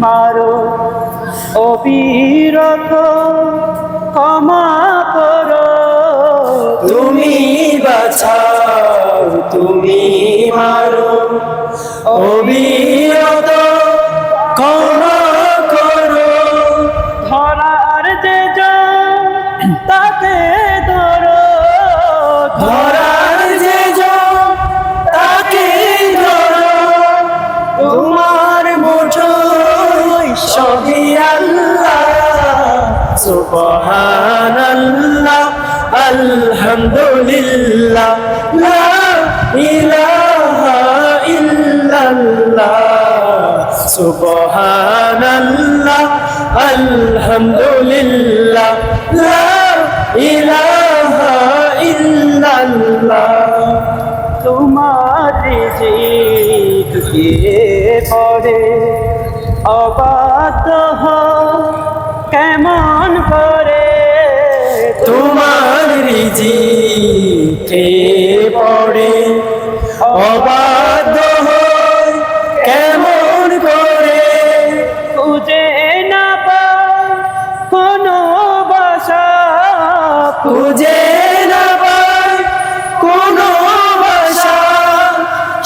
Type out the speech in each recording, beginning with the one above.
মারো। অবিরত ক্ষমা করো। তুমি বাঁচাও তুমি মারো। অবিরত সুবহানাল্লাহ, আলহামদুলিল্লাহ, লা ইলাহা ইল্লাল্লাহ, সুবহানাল্লাহ, আলহামদুলিল্লাহ, লা ইলাহা ইল্লাল্লাহ। তোমার রিজিক দিয়ে পড়ে? অবাত কেমন করে তোমার রিজিকে পড়ে অবাধ্য হয় কেমন করে? খুঁজে না কোনো বাসা। খুঁজে না পায় কোনো ভাষা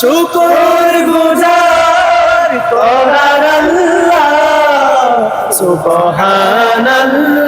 শুকর গুজার করার সুবহানাল্লাহ।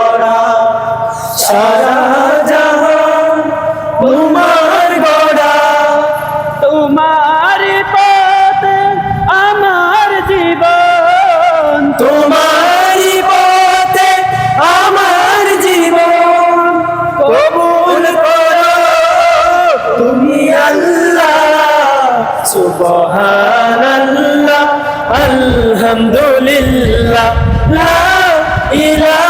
গড়া। সারা জাহান তোমার গড়া। তোমার পথ আমার জীবন। তোমারই পথে আমার জীবন কবুল করো। তুমি আল্লাহ সুবহানাল্লাহ আলহামদুলিল্লাহ লা ইলাহা